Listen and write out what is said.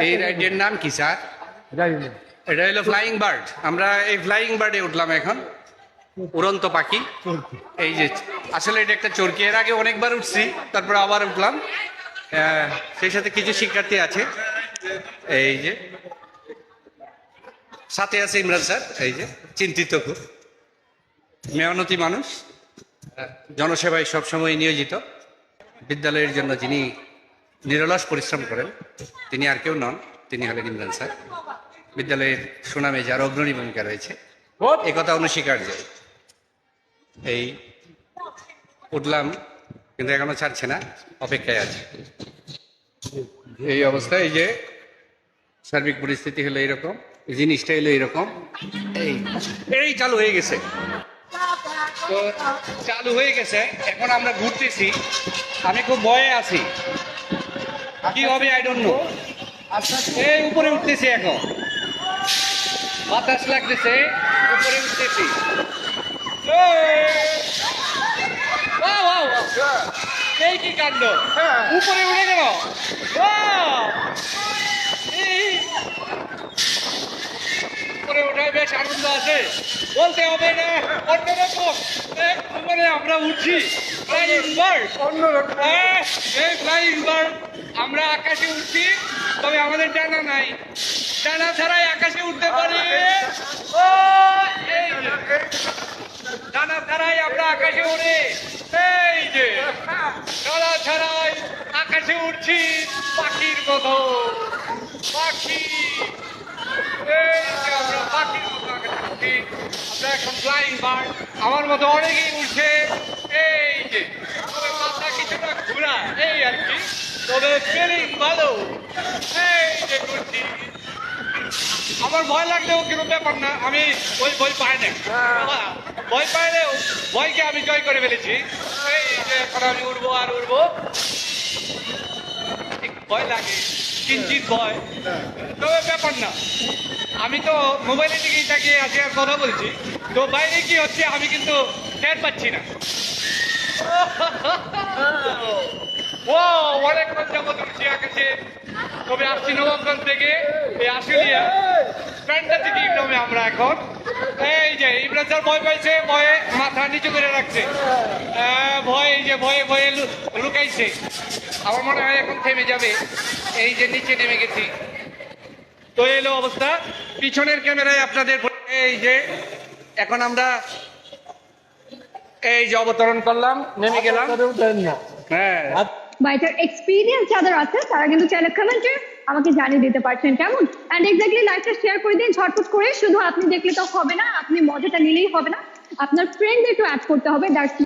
এই রাইডের নাম কি স্যার? এটা হলো ফ্লাইং বার্ড আমরা এই ফ্লাইং বার্ডে উঠলাম এখন। উড়ন্ত পাখি। এই যে আসলে এটা একটা চরকি। এর আগে অনেকবার উঠছি তারপর আবার উঠলাম। আহ, সেই সাথে কিছু শিক্ষার্থী আছে। এই যে। সাথে আছে ইমরান স্যার। এই যে চিন্তিত খুব। মেহনতি মানুষ। জনসেবায় সবসময় নিয়োজিত। বিদ্যালয়ের জন্য যিনি নিরলস পরিশ্রম করেন। তিনি আর কেউ নন তিনি হলেন ইমরান স্যার। বিদ্যালয়ের সুনামে যার অগ্রণী ভূমিকা রয়েছে। এ কথা অনস্বীকার্য। এই উঠলাম কিন্তু এখনও ছাড়ছে না অপেক্ষায় আছে। এই অবস্থায় এই যে সার্বিক পরিস্থিতি হলো এরকম জিনিসটা হলো এরকম এই এই চালু হয়ে গেছে। তো চালু হয়ে গেছে এখন আমরা ঘুরতেছি। আমি খুব ভয়ে আছি। কি হবে আই ডোন্ট নো এই উপরে উঠতেছে এখন। বাতাস লাগতেছে, উপরে উঠতেছি। এই! কি কাণ্ড? উপরে উঠে গেল। এই! ওঠায় বেশ আনন্দ আছে। বলতে হবে না অন্যরকম উপরে আমরা উঠছি ফ্লাইং বার্ড এই ফ্লাইং বার্ড আমরা আকাশে উঠছি তবে আমাদের জানা নাই। জানা ছাড়াই আকাশে উঠতে পারি। ও এই ডানা ছাড়াই আমরা আকাশে উড়ে। এই যে। ডানা ছাড়াই আকাশে উঠছি পাখির মতো। পাখি। এখন ফ্লাইং বার্ড আমার মতো অনেকেই উঠছে এই যে মাথা কিছুটা ঘোরা এই আর কি তবে ফিলিং ভালো এই যে করছি আমার ভয় লাগলেও কোনো ব্যাপার না, আমি ওই ভয় পাই না ভয় পাইলেও ভয়কে আমি জয় করে ফেলেছি। এই যে, এখন আমি উঠবো আর উঠবো ভয় লাগে। কিঞ্চিত ভয় তবে ব্যাপার না। আমি তো মোবাইলের দিকেই তাকিয়ে আজকে কথা বলছি। তো বাইরে কি হচ্ছে, আমি কিন্তু টের পাচ্ছি না। ও, অনেক যাবত উঠছি আকাশে তবে আসছি নবাবগঞ্জ থেকে, এই আশুলিয়া। ফ্যান্টাসি কিংডমে আমরা এখন। এই যে ইমরান স্যার ভয় পাইছে ভয়ে মাথা নিচু করে রাখছে। ভয় এই যে ভয়ে ভয়ে লুকাইছে। আমার মনে হয় এখন থেমে যাবে। এই যে নিচে নেমে গেছি। তো এলো অবস্থা। পিছনের ক্যামেরায় আপনাদের এই যে এখন আমরা এই যে অবতরণ করলাম নেমে গেলাম। হ্যাঁ। বা এটার এক্সপিরিয়েন্স যাদের আছে, তারা কিন্তু চাইলে কমেন্টে আমাকে জানিয়ে দিতে পারছেন। কেমন? অ্যান্ড এক্স্যাক্টলি লাইভটা শেয়ার করে দিন, ঝটপট করে। শুধু আপনি দেখলে তো হবে না, আপনি মজাটা নিলেই হবে না। আপনার ফ্রেন্ড একটু অ্যাড করতে হবে দ্যাটস